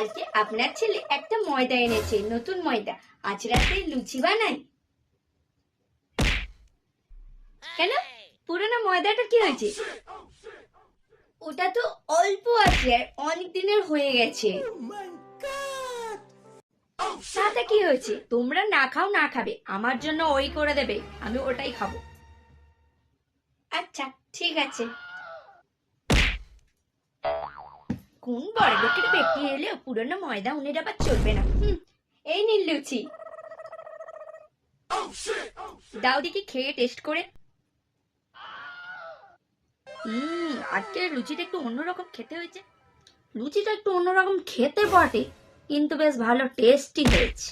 কালকে আপনার ছেলে একটা ময়দা এনেছে, নতুন ময়দা। আজ রাতে লুচি বানাই। কেন? পুরোনো ময়দাটা কি হয়েছে? ওটা তো অল্প আছে আর অনেক দিনের হয়ে গেছে। তাতে কি হয়েছে? তোমরা না খাও, না খাবে। আমার জন্য ওই করে দেবে। আমি ওটাই খাব। আচ্ছা ঠিক আছে। কোন বড় লোকের বেটি এলেও পুরনো ময়দা উনের আবার চলবে না। হুম, এই নিন লুচি। দাও দেখি খেয়ে টেস্ট করে। হুম আজকে লুচিটা একটু অন্যরকম খেতে হয়েছে। লুচিটা একটু অন্যরকম খেতে বটে কিন্তু বেশ ভালো টেস্টি হয়েছে।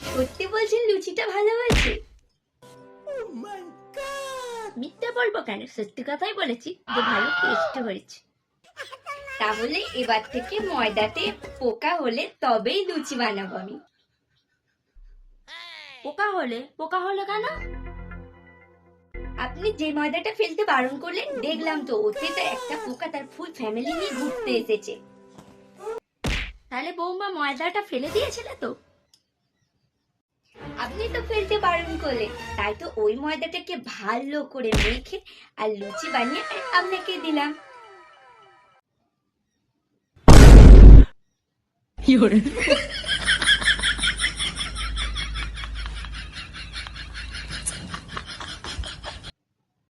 সত্যি বলছেন লুচিটা ভালো হয়েছে? মিথ্যে বলব কেন? সত্যি কথাই বলেছি যে ভালো টেস্ট হয়েছে। তাহলে এবার থেকে ময়দাতে পোকা হলে তবেই লুচি বানাবো আমি। পোকা হলে? পোকা হলে কেন? আপনি যে ময়দাটা ফেলতে বারণ করলেন দেখলাম তো ওতে তো একটা পোকা তার ফুল ফ্যামিলি নিয়ে ঘুরতে এসেছে। তাহলে বৌমা ময়দাটা ফেলে দিয়েছিলে তো? আপনি তো ফেলতে বারণ করলেন তাই তো ওই ময়দাটাকে ভালো করে মেখে আর লুচি বানিয়ে আপনাকে দিলাম। 有人，